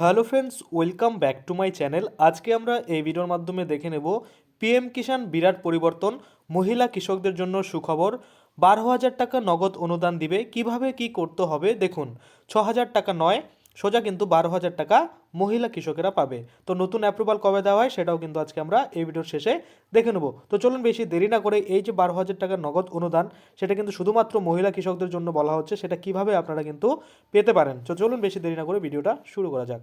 Hello friends, welcome back to my channel. আজকে আমরা এই ভিডিওর মাধ্যমে দেখে নেব পিএম কিষাণ বিরাট পরিবর্তন, মহিলা কৃষকদের জন্য সুখবর। বারো হাজার টাকা নগদ অনুদান দিবে, কীভাবে কি করতে হবে? দেখুন, ছ হাজার টাকা নয় সোজা কিন্তু বারো হাজার টাকা মহিলা কৃষকেরা পাবে। তো নতুন অ্যাপ্রুভাল কবে দেওয়া হয় সেটাও কিন্তু আজকে আমরা এই ভিডিওর শেষে দেখে নেব। তো চলুন বেশি দেরি না করে এই যে বারো হাজার টাকার নগদ অনুদান, সেটা কিন্তু শুধুমাত্র মহিলা কৃষকদের জন্য বলা হচ্ছে, সেটা কীভাবে আপনারা কিন্তু পেতে পারেন? তো চলুন বেশি দেরি না করে ভিডিওটা শুরু করা যাক।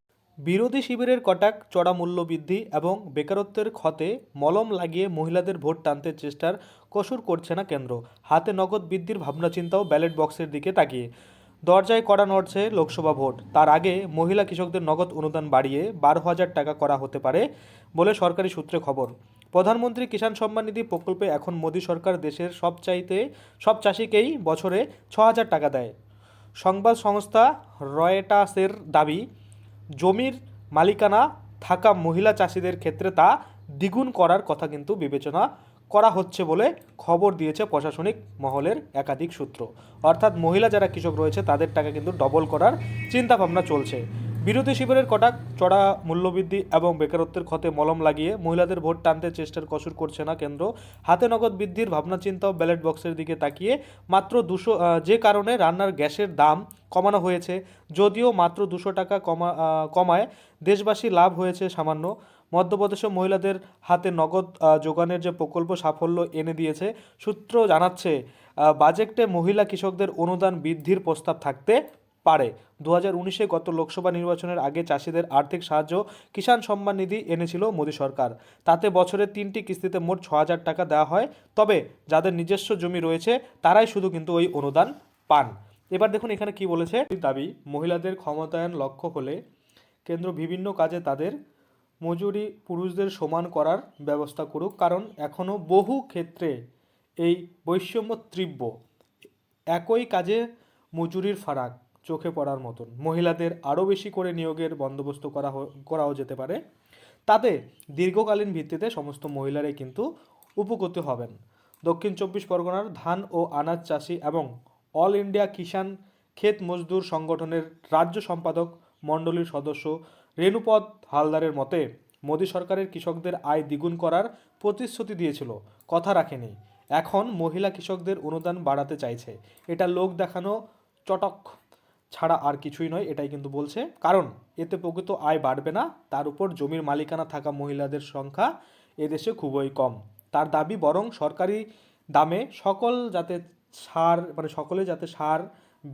বিরোধী শিবিরের কটাক চড়া মূল্য বৃদ্ধি এবং বেকারত্বের ক্ষতে মলম লাগিয়ে মহিলাদের ভোট টানতে চেষ্টার কসুর করছে না কেন্দ্র। হাতে নগদ বৃদ্ধির ভাবনা চিন্তাও ব্যালট বক্সের দিকে তাকিয়ে। দরজায় কড়া নড়ছে লোকসভা ভোট। তার আগে মহিলা কৃষকদের নগদ অনুদান বাড়িয়ে বারো হাজার টাকা করা হতে পারে বলে সরকারি সূত্রে খবর। প্রধানমন্ত্রী কিষাণ সম্মান নিধি প্রকল্পে এখন মোদী সরকার দেশের সব চাইতে সব চাষিকেই বছরে ছ হাজার টাকা দেয়। সংবাদ সংস্থা রয়েটাসের দাবি জমির মালিকানা থাকা মহিলা চাষিদের ক্ষেত্রে তা দ্বিগুণ করার কথা কিন্তু বিবেচনা করা হচ্ছে বলে খবর দিয়েছে প্রশাসনিক মহলের একাধিক সূত্র। অর্থাৎ মহিলা যারা কৃষক রয়েছে, তাদের টাকা কিন্তু ডবল করার চিন্তাভাবনা চলছে। বিরোধী শিবিরের কটাক চড়া মূল্যবৃদ্ধি এবং বেকারত্বের ক্ষতে মলম লাগিয়ে মহিলাদের ভোট টানতে চেষ্টার কসুর করছে না কেন্দ্র। হাতে নগদ বৃদ্ধির ভাবনা চিন্তাও ব্যালট বক্সের দিকে তাকিয়ে। মাত্র দুশো যে কারণে রান্নার গ্যাসের দাম কমানো হয়েছে, যদিও মাত্র দুশো টাকা কমা কমায় দেশবাসী লাভ হয়েছে সামান্য। মধ্যপ্রদেশে মহিলাদের হাতে নগদ যোগানের যে প্রকল্প সাফল্য এনে দিয়েছে, সূত্র জানাচ্ছে বাজেটে মহিলা কৃষকদের অনুদান বৃদ্ধির প্রস্তাব থাকতে পারে। দু হাজার উনিশে গত লোকসভা নির্বাচনের আগে চাষিদের আর্থিক সাহায্য কিষাণ সম্মান নিধি এনেছিল মোদী সরকার। তাতে বছরে তিনটি কিস্তিতে মোট ছ হাজার টাকা দেওয়া হয়। তবে যাদের নিজস্ব জমি রয়েছে, তারাই শুধু কিন্তু ওই অনুদান পান। এবার দেখুন এখানে কি বলেছে। দাবি, মহিলাদের ক্ষমতায়ন লক্ষ্য হলে কেন্দ্র বিভিন্ন কাজে তাদের মজুরি পুরুষদের সমান করার ব্যবস্থা করুক। কারণ এখনও বহু ক্ষেত্রে এই বৈষম্য তীব্র। একই কাজে মজুরির ফারাক। চোখে পড়ার মতন। মহিলাদের আরও বেশি করে নিয়োগের বন্দোবস্ত করা করাও যেতে পারে। তাতে দীর্ঘকালীন ভিত্তিতে সমস্ত মহিলারাই কিন্তু উপকৃত হবেন। দক্ষিণ চব্বিশ পরগনার ধান ও আনাজ চাষি এবং অল ইন্ডিয়া কিষাণ ক্ষেত মজদুর সংগঠনের রাজ্য সম্পাদক মণ্ডলীর সদস্য রেণুপদ হালদারের মতে, মোদী সরকারের কৃষকদের আয় দ্বিগুণ করার প্রতিশ্রুতি দিয়েছিল। কথা রাখেনি। এখন মহিলা কৃষকদের অনুদান বাড়াতে চাইছে। এটা লোক দেখানো চটক। ছাড়া আর কিছুই নয়, এটাই কিন্তু বলছে। কারণ, এতে প্রকৃত আয় বাড়বে না, তার উপর জমির মালিকানা থাকা মহিলাদের সংখ্যা এদেশে খুবই কম। তার দাবি বরং সরকারি দামে সকল যাতে সার মানে সকলে যাতে সার,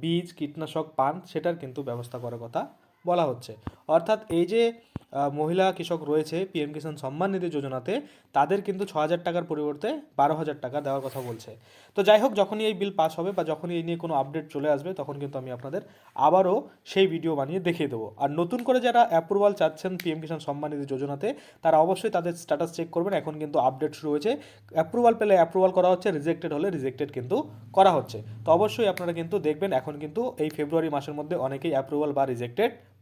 বীজ, কীটনাশক পান, সেটার কিন্তু ব্যবস্থা করার কথা বলা হচ্ছে। অর্থাৎ এই যে মহিলা কৃষক রয়েছে পিএম কিষাণ সম্মান নিধি যোজনাতে, তাদের কিন্তু ছ হাজার টাকার পরিবর্তে বারো হাজার টাকা দেওয়ার কথা বলছে। তো যাই হোক, যখনই এই বিল পাস হবে বা যখনই এই নিয়ে কোনো আপডেট চলে আসবে, তখন কিন্তু আমি আপনাদের আবারও সেই ভিডিও বানিয়ে দেখিয়ে দেবো। আর নতুন করে যারা অ্যাপ্রুভাল চাচ্ছেন পিএম কিষাণ সম্মান নিধি যোজনাতে, তারা অবশ্যই তাদের স্ট্যাটাস চেক করবেন। এখন কিন্তু আপডেট শুরু হয়েছে। অ্যাপ্রুভাল পেলে অ্যাপ্রুভাল করা হচ্ছে রিজেক্টেড হলে রিজেক্টেড কিন্তু করা হচ্ছে। তো অবশ্যই আপনারা কিন্তু দেখবেন, এখন কিন্তু এই ফেব্রুয়ারি মাসের মধ্যে অনেকেই অ্যাপ্রুভাল বা রিজেক্টেড